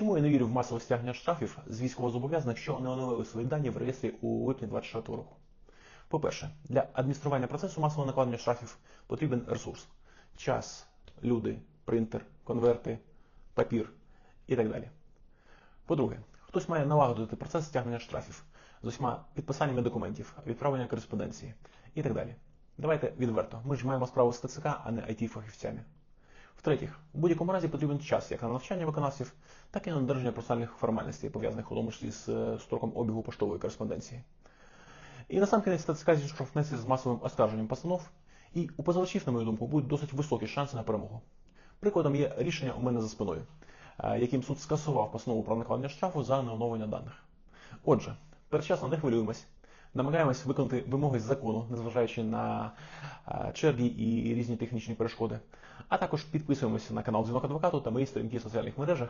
Чому я не вірю в масове стягнення штрафів з військовозобов'язаних, що не оновили свої дані в реєстрі у липні 2024 року? По-перше, для адміністрування процесу масового накладення штрафів потрібен ресурс: час, люди, принтер, конверти, папір і так далі. По-друге, хтось має налагодити процес стягнення штрафів з усіма підписаннями документів, відправлення кореспонденції і так далі. Давайте відверто. Ми ж маємо справу з ТЦК, а не it фахівцями В-третіх, у будь-якому разі потрібен час як на навчання виконавців, так і на додержання процесуальних формальностей, пов'язаних у тому числі з е, строком обігу поштової кореспонденції. І насамкінець ТЦК зіштовхнеться з масовим оскарженням постанов, і у позивачів, на мою думку, будуть досить високі шанси на перемогу. Прикладом є рішення у мене за спиною, е, яким суд скасував постанову про накладення штрафу за неоновлення даних. Отже, передчасно не хвилюємось, намагаємось виконати вимоги з закону, незважаючи на е, черги і різні технічні перешкоди, а також підписуємося на канал Дзвінок Адвокату та мої сторінки в соціальних мережах,